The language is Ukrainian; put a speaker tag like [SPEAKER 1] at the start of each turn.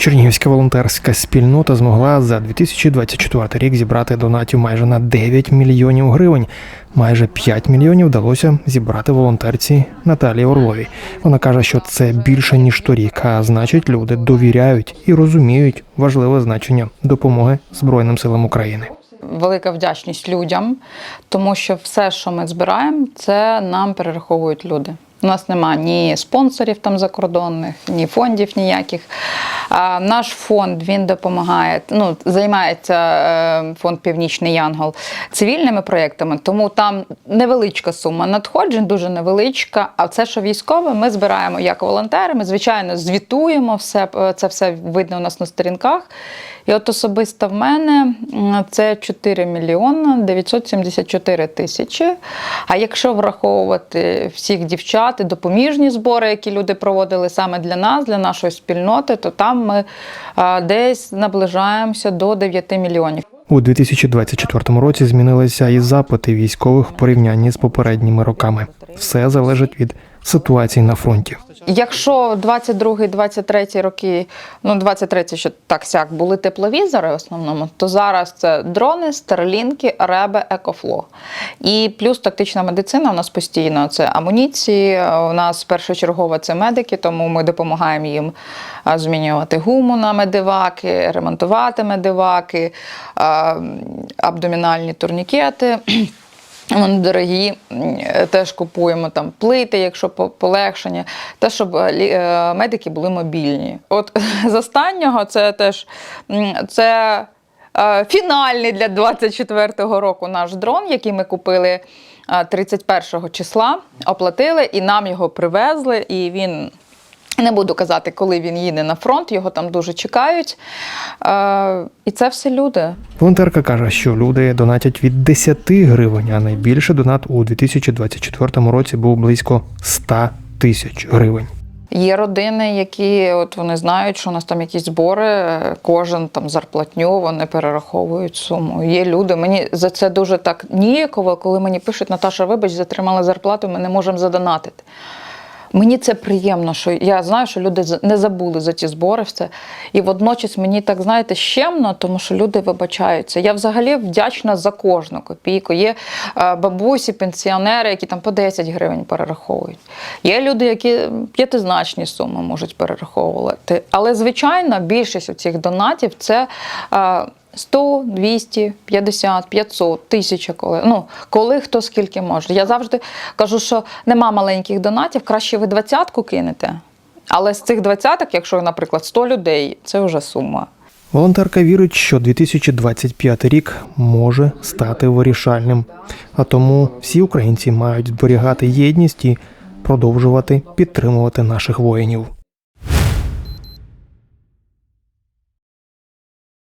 [SPEAKER 1] Чернігівська волонтерська спільнота змогла за 2024 рік зібрати донатів майже на 9 мільйонів гривень. Майже 5 мільйонів вдалося зібрати волонтерці Наталії Орловій. Вона каже, що це більше ніж торік, а значить, люди довіряють і розуміють важливе значення допомоги Збройним силам України.
[SPEAKER 2] Велика вдячність людям, тому що все, що ми збираємо, це нам перераховують люди. У нас нема ні спонсорів там закордонних, ні фондів ніяких. А наш фонд він допомагає. Ну займається е, фонд Північний Янгол цивільними проєктами, тому там невеличка сума надходжень, дуже невеличка. А це, що військове, ми збираємо як волонтери. Ми звичайно звітуємо все. е, Це все видно у нас на сторінках. І от особисто в мене це 4 мільйони 974 тисячі. А якщо враховувати всіх дівчат і допоміжні збори, які люди проводили саме для нас, для нашої спільноти, то там ми десь наближаємося до 9 мільйонів.
[SPEAKER 1] У 2024 році змінилися і запити військових в порівнянні з попередніми роками. Все залежить від ситуації на фронті.
[SPEAKER 2] Якщо 22-23 роки, ну 23 ще так сяк були тепловізори в основному, то зараз це дрони, старлінки, реби, екофло. І плюс тактична медицина у нас постійно це амуніції. У нас першочергово це медики, тому ми допомагаємо їм змінювати гуму на медиваки, ремонтувати медиваки, абдомінальні турнікети. Вони дорогі, теж купуємо там плити, якщо полегшення, те, щоб е, е, медики були мобільні. От з останнього це теж це е, фінальний для 24-го року наш дрон, який ми купили е, 31 числа, оплатили і нам його привезли, і він. Не буду казати, коли він їде на фронт, його там дуже чекають. Е, і це все люди.
[SPEAKER 1] Волонтерка каже, що люди донатять від 10 гривень, а найбільший донат у 2024 році був близько 100 тисяч гривень.
[SPEAKER 2] Є родини, які от вони знають, що у нас там якісь збори, е, кожен там зарплатню, вони перераховують суму. Є люди. Мені за це дуже так ніяково, коли мені пишуть, Наташа, вибач, затримали зарплату, ми не можемо задонатити. Мені це приємно, що я знаю, що люди не забули за ті збори. Все. І водночас мені так, знаєте, щемно, тому що люди вибачаються. Я взагалі вдячна за кожну копійку. Є е, бабусі, пенсіонери, які там по 10 гривень перераховують. Є люди, які п'ятизначні суми можуть перераховувати. Але, звичайно, більшість цих донатів це. Е, 100, 200, 50, 500, тисяча коли. Ну, коли хто скільки може. Я завжди кажу, що нема маленьких донатів, краще ви двадцятку кинете. Але з цих двадцяток, якщо, наприклад, 100 людей, це вже сума.
[SPEAKER 1] Волонтерка вірить, що 2025 рік може стати вирішальним, а тому всі українці мають зберігати єдність і продовжувати підтримувати наших воїнів.